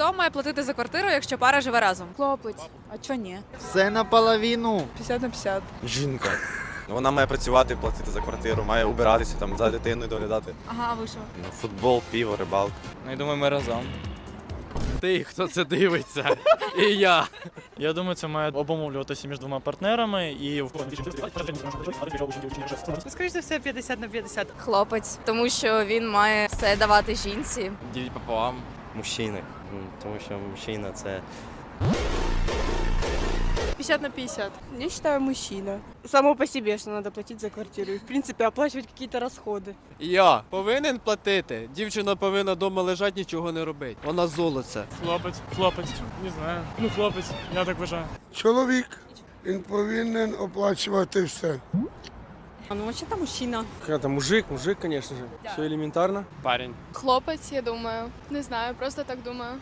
Хто має платити за квартиру, якщо пара живе разом? Хлопець. А чо ні? Все наполовину. 50 на 50. Жінка. Вона має працювати, платити за квартиру, має убиратися там за дитиною доглядати. Ага, а ви що? Ну, Футбол, піво, рибалка. Ну, я думаю, ми разом. Ти, хто це дивиться? І я. Я думаю, це має обумовлюватися між двома партнерами і в Скоріше за все, 50 на 50. Хлопець, тому що він має все давати жінці. Діліть пополам. Мужчини. Тому що мужчина це 50 на 50. Я считаю, мужчина. Само по себе, что надо платить за квартиру. И, в принципе, оплачивать какие-то расходы. Я повинен платити. Дівчина повинна вдома лежати, нічого не робити. Вона золоце. хлопець, хлопець, не знаю. Ну, хлопець, я так вважаю. Чоловік він повинен оплачувати все. Ну, вообще-то мужчина. Это мужик, мужик, конечно же. Все элементарно. Парень. Хлопець, я думаю. Не знаю, просто так думаю.